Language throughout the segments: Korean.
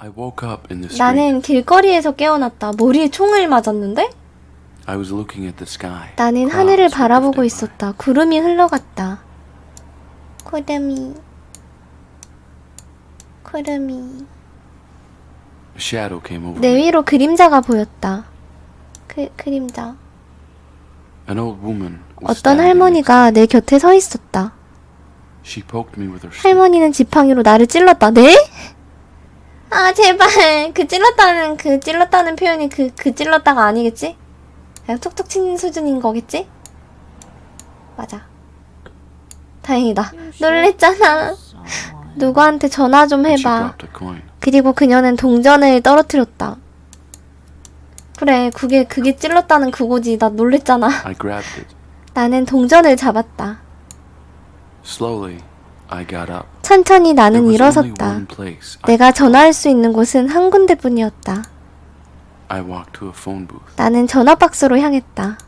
I woke up in the street. 나는 길거리에서 깨어났다. 머리에 총을 맞았는데? I was looking at the sky. 나는 하늘을 바라보고 by. 있었다. 구름이 흘러갔다. 구름이. 구름이. A shadow came over 내 me. 위로 그림자가 보였다. 그, 그림자. An old woman was 어떤 standing next 할머니가 내 곁에 서 있었다. She poked me with her stick. 할머니는 지팡이로 나를 찔렀다. 네? 아, 제발. 그 찔렀다는, 그 찔렀다는 표현이 그, 그 찔렀다가 아니겠지? 그냥 툭툭 치는 수준인 거겠지? 맞아. 다행이다. 놀랬잖아. 누구한테 전화 좀 해봐. 그리고 그녀는 동전을 떨어뜨렸다. 그래, 그게, 그게 찔렀다는 그거지. 나 놀랬잖아. 나는 동전을 잡았다. Slowly, I got up. 천천히 나는 일어섰다. one place. I, 내가 전화할 수 있는 곳은 한 군데뿐이었다. I walked to a phone booth. 나는 전화 박스로 향했다.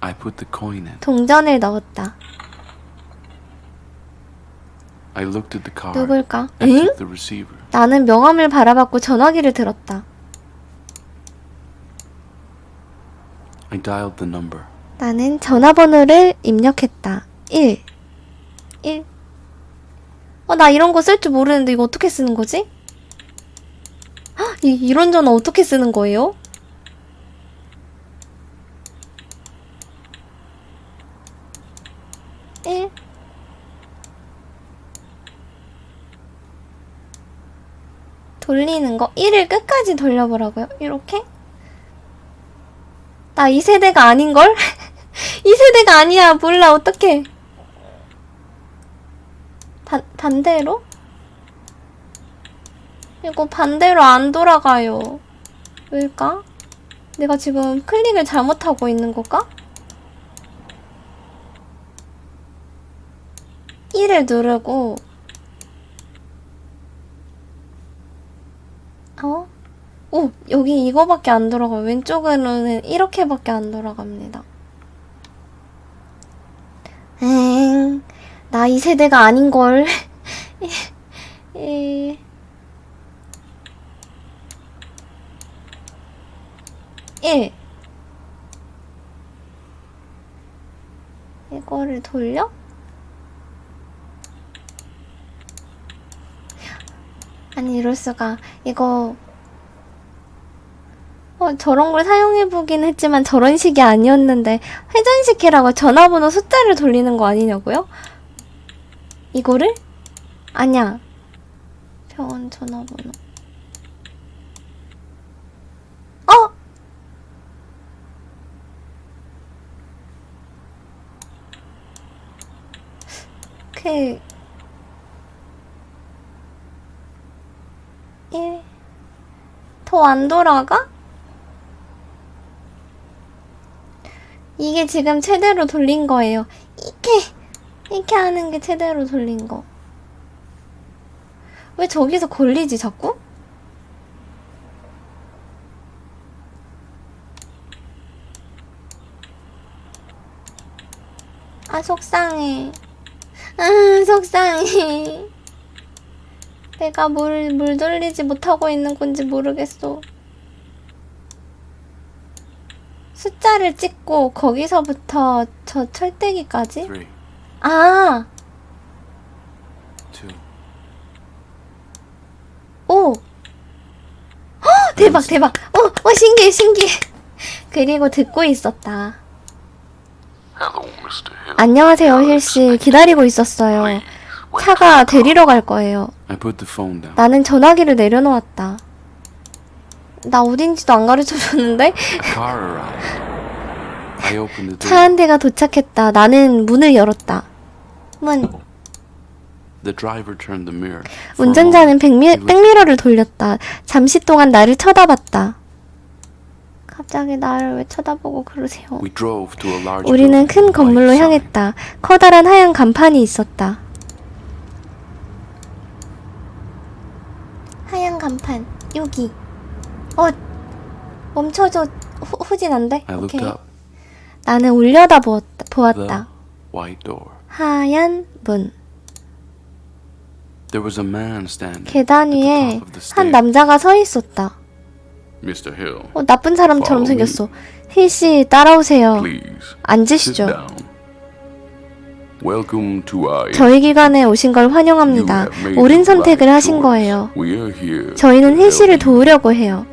I put the coin in. 동전을 넣었다. 누굴까? receiver. 나는 명함을 바라봤고 전화기를 들었다. I dialed the number. 나는 전화번호를 입력했다. 1. 1. 어, 나 이런 거 쓸 줄 모르는데 이거 어떻게 쓰는 거지? 헉, 이, 이런 전화 어떻게 쓰는 거예요? 일 돌리는 거 1을 끝까지 돌려보라고요? 이렇게? 나이 세대가 아닌걸? 이 세대가 아니야. 몰라. 어떡해. 반, 반대로? 이거 반대로 안 돌아가요. 왜일까? 내가 지금 클릭을 잘못하고 있는 걸까? 1을 누르고 어? 오, 여기 이거밖에 안 돌아가요. 왼쪽으로는 이렇게밖에 안 돌아갑니다. 엥, 나 이 세대가 아닌걸. 이, 일. 이거를 돌려? 아니, 이럴 수가. 이거, 어, 저런 걸 사용해보긴 했지만 저런 식이 아니었는데 회전시키라고 전화번호 숫자를 돌리는 거 아니냐고요? 이거를? 아니야. 병원 전화번호. 어? 그... 1... 더 안 돌아가? 이게 지금 최대로 돌린 거예요. 이렇게 이렇게 하는 게 최대로 돌린 거. 왜 저기서 걸리지 자꾸? 아 속상해. 아 속상해. 내가 뭘, 뭘 돌리지 못하고 있는 건지 모르겠어. 숫자를 찍고 거기서부터 저 철대기까지? 아, two. 오! 헉, 대박, 대박. 어, 어, 신기해, 신기해. 그리고 듣고 있었다. 안녕하세요, 힐씨. 기다리고 있었어요. 차가 데리러 갈 거예요. 나는 전화기를 내려놓았다. 나 어딘지도 안 가르쳐 줬는데? A car arrived. I opened the 차. 한 대가 도착했다. 나는 문을 열었다. 문. The driver turned the mirror. For a 운전자는 백미, 백미러를 돌렸다. 잠시 동안 나를 쳐다봤다. 갑자기 나를 왜 쳐다보고 그러세요? We drove to a large 우리는 큰 건물로. 향했다. 커다란 하얀 간판이 있었다. 하얀 간판 여기. 어 멈춰줘. 후, 후진한데? 오케이. 나는 올려다 보았다. 보았다. 하얀 문. There was a man standing. 계단 위에 한. 남자가 서 있었다. Mr. Hill, 어, 나쁜 사람처럼. 생겼어. 힐 씨 따라오세요. please sit 앉으시죠. 저희 기관에 오신 걸 환영합니다. 옳은 선택을 하신. 거예요. 저희는 힐 씨를 help you 도우려고 해요.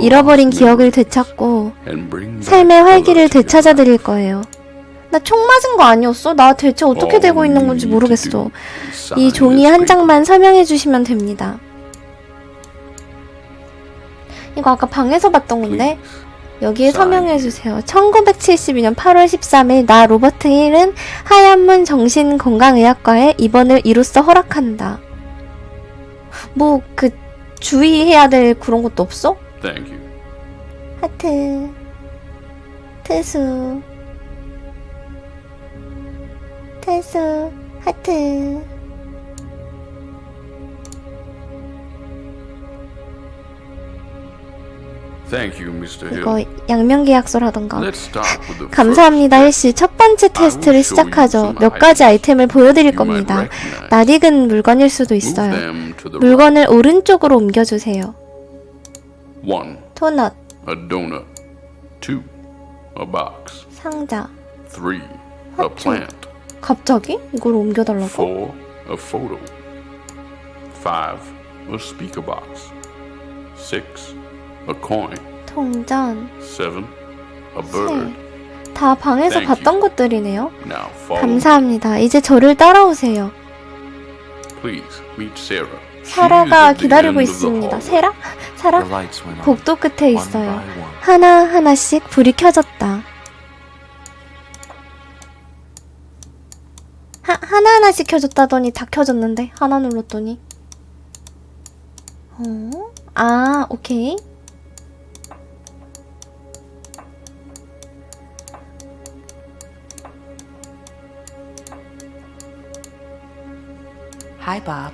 잃어버린 기억을 되찾고 삶의 활기를 되찾아. 드릴 거예요. 나 총 맞은 거 아니었어? 나 대체 어떻게 되고 있는 you 건지 to 모르겠어. 이 종이 한. 장만 설명해 주시면 됩니다. 이거 아까 방에서 봤던 건데 Please. 여기에. 서명해 주세요. 1972년 8월 13일 나 로버트 힐은 하얀문 정신건강의학과에 입원을 이로써 허락한다. 뭐 그 주의해야 될 그런 것도 없어? 하트 트수 트수 하트 Thank you, Mr. 이거. 양면계약서라던가 Let's start with the 감사합니다 first 힐씨 첫 번째 테스트를 시작하죠 몇 가지 아이템을 보여드릴 You might 겁니다 recognize. 낯익은 물건일 수도 Move 있어요 them to the right. 물건을 오른쪽으로 옮겨주세요 One, 토넛 a donut. Two, a box. 상자 Three, a 하트. plant. 갑자기? 이걸 옮겨달라고? Four, a photo. Five, a speaker box. Six, a coin. 통전 Seven, a bird. 다 방에서 Thank you. 봤던 것들이네요 Now follow. 감사합니다 이제 저를 따라오세요 Please meet Sarah. 사라가 at the 기다리고 end of the 있습니다. hallway. 세라? 사라? The lights went on. 복도 끝에 one 있어요. one. 하나하나씩 불이 켜졌다. 하, 하나하나씩 켜졌다더니 다 켜졌는데? 하나 눌렀더니. 어? 아, 오케이. Hi, Bob.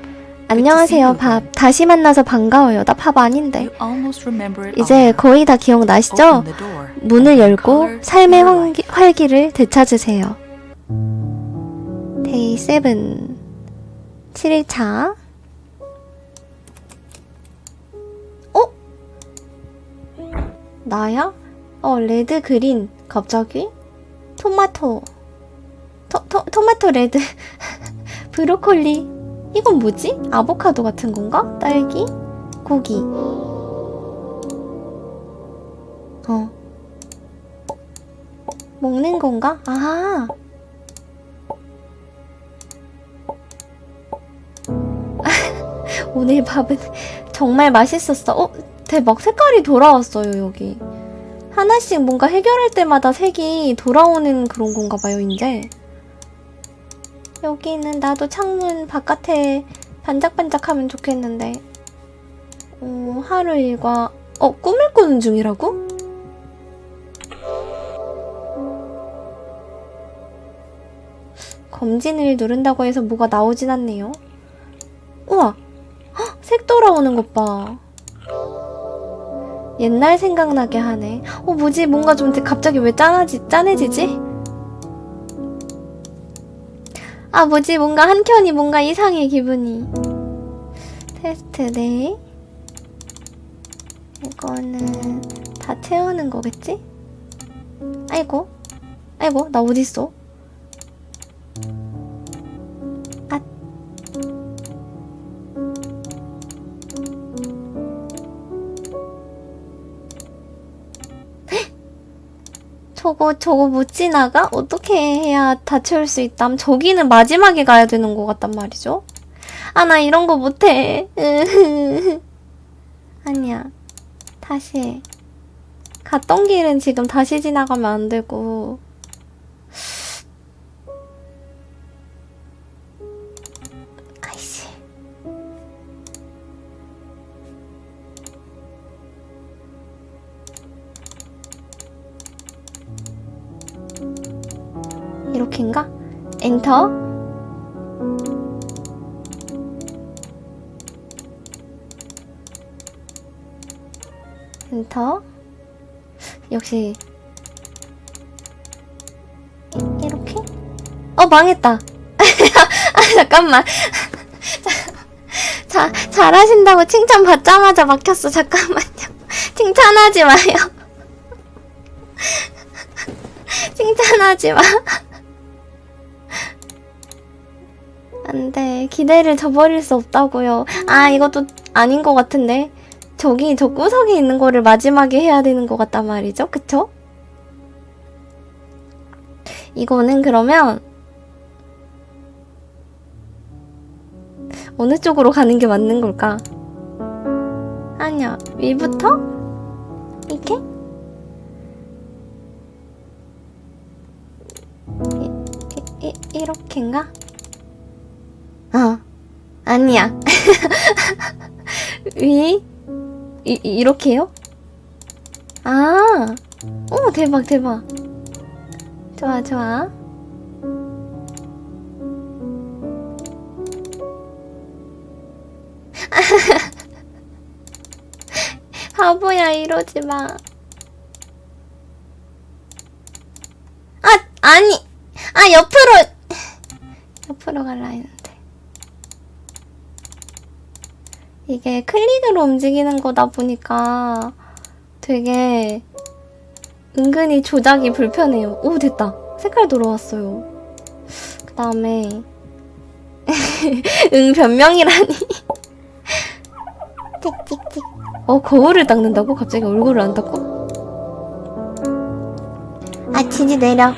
안녕하세요, 밥. 다시 만나서 반가워요. 나 밥 아닌데. 이제. 거의 다 기억나시죠? 문을 열고 삶의 활기. 활기를 되찾으세요. 데이 7 7일차 어? 나야? 어 레드 그린 갑자기? 토마토 토, 토, 토마토 레드 브로콜리 이건 뭐지? 아보카도 같은 건가? 딸기? 고기 어 먹는 건가? 아. 오늘 밥은 정말 맛있었어. 어, 대박. 색깔이 돌아왔어요, 여기. 하나씩 뭔가 해결할 때마다 색이 돌아오는 그런 건가 봐요, 이제. 여기는 나도 창문 바깥에 반짝반짝하면 좋겠는데. 어, 하루 일과, 어, 꿈을 꾸는 중이라고? 검진을 누른다고 해서 뭐가 나오진 않네요. 돌아오는 것 봐. 옛날 생각나게 하네. 어, 뭐지? 뭔가 좀 갑자기 왜 짠하지, 짠해지지? 아, 뭐지? 뭔가 한켠이 뭔가 이상해, 기분이. 테스트, 네. 이거는 다 채우는 거겠지? 아이고. 아이고, 나 어딨어? 저거 저거 못 지나가? 어떻게 해야 다 채울 수 있담? 저기는 마지막에 가야 되는 것 같단 말이죠. 아 나 이런 거 못해. 아니야. 다시 해. 갔던 길은 지금 다시 지나가면 안 되고. 이렇게인가? 엔터. 엔터. 역시 이, 이렇게? 어 망했다. 아 잠깐만. 자, 잘하신다고 칭찬 받자마자 막혔어. 잠깐만요. 칭찬하지 마요. 칭찬하지 마. 안 돼. 기대를 저버릴 수 없다고요. 아, 이것도 아닌 것 같은데. 저기, 저 구석에 있는 거를 마지막에 해야 되는 것 같단 말이죠. 그쵸? 이거는 그러면 어느 쪽으로 가는 게 맞는 걸까? 아니야, 위부터? 이렇게? 이, 이, 이, 이렇게인가? 어, 아니야. 위? 이, 이- 이렇게요? 아, 오, 대박, 대박. 좋아, 좋아. 바보야, 이러지 마. 아, 아니. 아, 옆으로. 옆으로 갈라. 이게 클릭으로 움직이는 거다 보니까 되게 은근히 조작이 불편해요. 오, 됐다. 색깔 돌아왔어요. 그 다음에, 응, 변명이라니. 찍찍찍. 어, 거울을 닦는다고? 갑자기 얼굴을 안 닦고? 아, 지지 내려.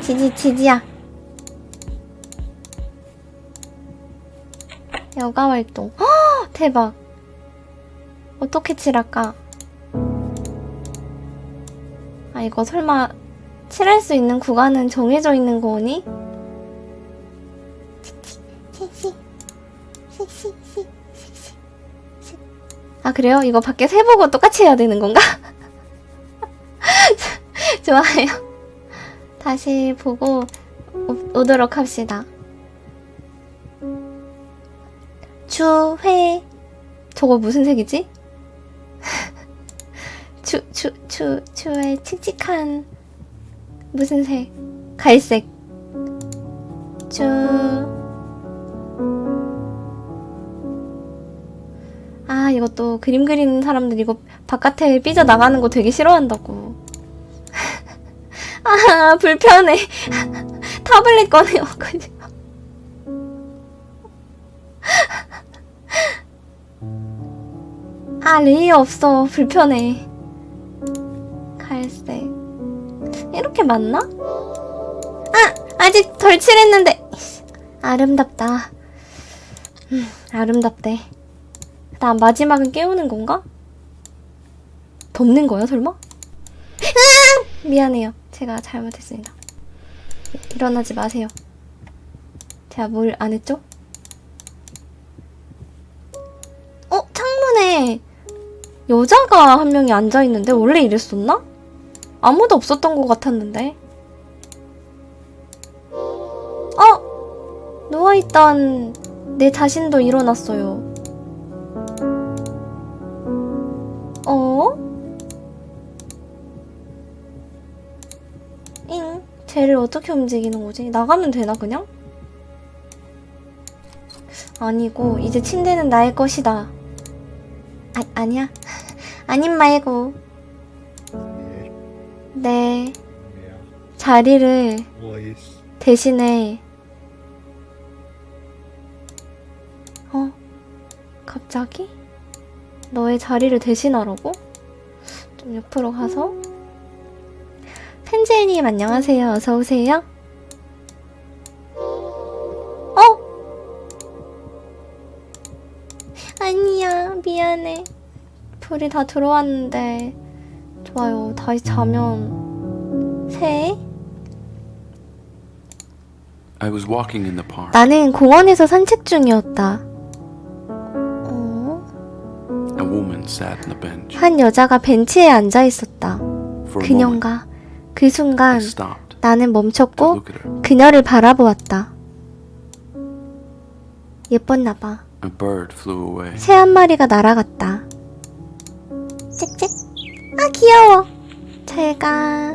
지지, 지지야. 여가 활동. 헉, 대박. 어떻게 칠할까? 아, 이거 설마 칠할 수 있는 구간은 정해져 있는 거니? 아, 그래요? 이거 밖에 세 보고 똑같이 해야 되는 건가? 좋아요. 다시 보고 오, 오도록 합시다. 추회. 저거 무슨 색이지? 추, 추, 추, 추의 칙칙한 무슨 색? 갈색. 추. 아, 이것도 그림 그리는 사람들 이거 바깥에 삐져 나가는 거 되게 싫어한다고. 아, 불편해. 타블렛 꺼내와 아, 레이어 없어. 불편해. 갈색. 이렇게 맞나? 아! 아직 덜 칠했는데. 아름답다. 음, 아름답대. 그 다음 마지막은 깨우는 건가? 덮는 거야, 설마? 미안해요. 제가 잘못했습니다. 일어나지 마세요. 제가 뭘 안 했죠? 여자가 한 명이 앉아 있는데 원래 이랬었나? 아무도 없었던 것 같았는데. 어, 누워있던 내 자신도 일어났어요. 어? 잉, 쟤를 어떻게 움직이는 거지? 나가면 되나 그냥? 아니고 이제 침대는 나의 것이다. 아, 아니야. 아님 말고. 내 자리를. 대신에 어? 갑자기? 너의 자리를 대신하라고? 좀 옆으로 가서 펜젤님 안녕하세요. 어서 오세요. 어? 아니야 미안해. 불이 다 들어왔는데 좋아요. 다시 자면 새? I was walking in the park. 나는 공원에서 산책 중이었다. 어? 한 여자가 벤치에 앉아 있었다. 그녀가 그 순간 나는 멈췄고. 그녀를 바라보았다. 예뻤나 봐. 새 한 마리가 날아갔다. 짹짹. 아 귀여워. 잘가.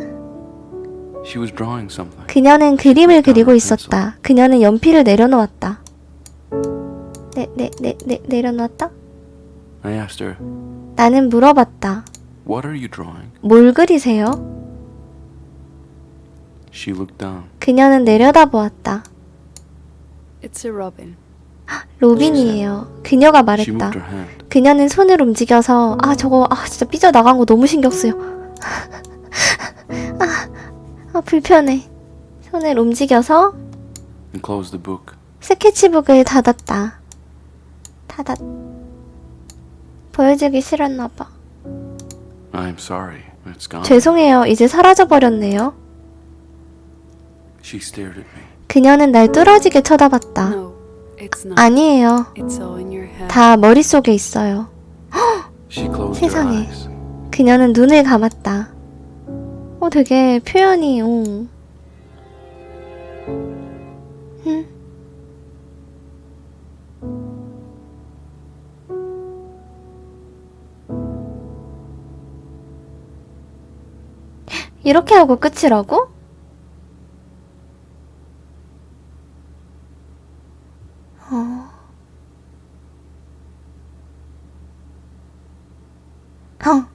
She was drawing something. 그녀는 그림을 그리고 있었다. 그녀는 연필을 내려놓았다. 내, 내, 내, 내, 내려놨다? I asked her, 나는 물어봤다. What are you drawing? 뭘 그리세요? She looked down. 그녀는 내려다보았다. It's a robin. 로빈이에요. 그녀가 말했다. 그녀는 손을 움직여서 아 저거 아 진짜 삐져 나간 거 너무 신경 쓰여. 아, 아 불편해. 손을 움직여서. 스케치북을 닫았다. 닫았. 보여주기 싫었나 봐. I'm sorry, it's gone. 죄송해요. 이제 사라져 버렸네요. She stared at me. 그녀는 날 뚫어지게 쳐다봤다. No. 아니에요. 다 머릿속에 있어요. 세상에. 그녀는 눈을 감았다. 어, 되게 표현이, 어. 음. 이렇게 하고 끝이라고? 어. 어.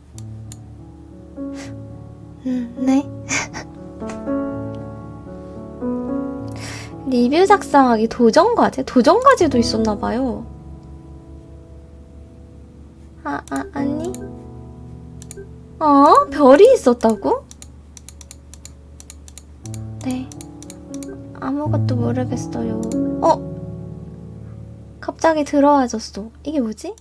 음, 네. 리뷰 작성하기 도전 과제? 도전 과제도 있었나 봐요. 아, 아, 아니. 어? 별이 있었다고? 네. 아무것도 모르겠어요. 어? 갑자기 들어와졌어. 이게 뭐지?